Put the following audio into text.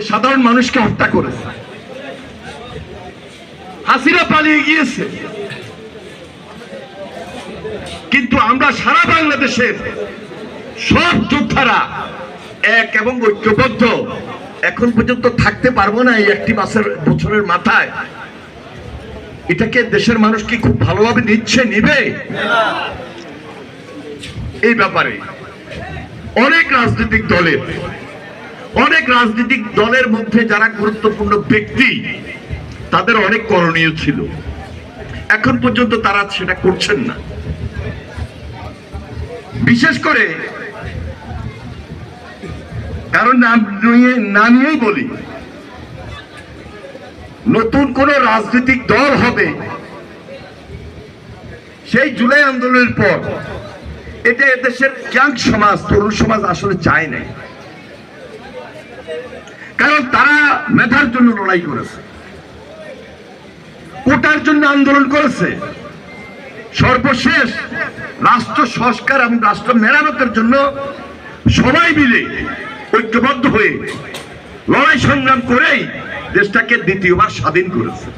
সাধারণ মানুষকে হত্যা করেছে। হাসিনা পালিয়ে গিয়েছে। কিন্তু আমরা সারা বাংলাদেশের সব যোদ্ধারা এক এবং ঐক্যবদ্ধ। এখন পর্যন্ত থাকতে পারব না এই একটি মাসের বছরের মাথায়। এটাকে দেশের মানুষ কি খুব ভালোভাবে নিচ্ছে, নিবে? এই ব্যাপারে অনেক রাজনৈতিক দলের অনেক রাজনৈতিক দলের মধ্যে যারা গুরুত্বপূর্ণ ব্যক্তি, তাদের অনেক করণীয় ছিল। এখন পর্যন্ত তারা সেটা করছেন না। বিশেষ করে কারণ নাম নিয়ে না নিয়েই বলি, নতুন কোন রাজনৈতিক দল হবে সেই জুলাই আন্দোলনের পর এটা এদেশের ইয়াং সমাজ, তরুণ সমাজ আসলে চায় নাই। কারণ তারা মেধার জন্য লড়াই করেছে। কোটার জন্য আন্দোলন করেছে। সর্বশেষ রাষ্ট্র সংস্কার এবং রাষ্ট্র মেরামতের জন্য সবাই মিলে ঐক্যবদ্ধ হয়ে লড়াই সংগ্রাম করেই দেশটাকে দ্বিতীয়বার স্বাধীন করেছে।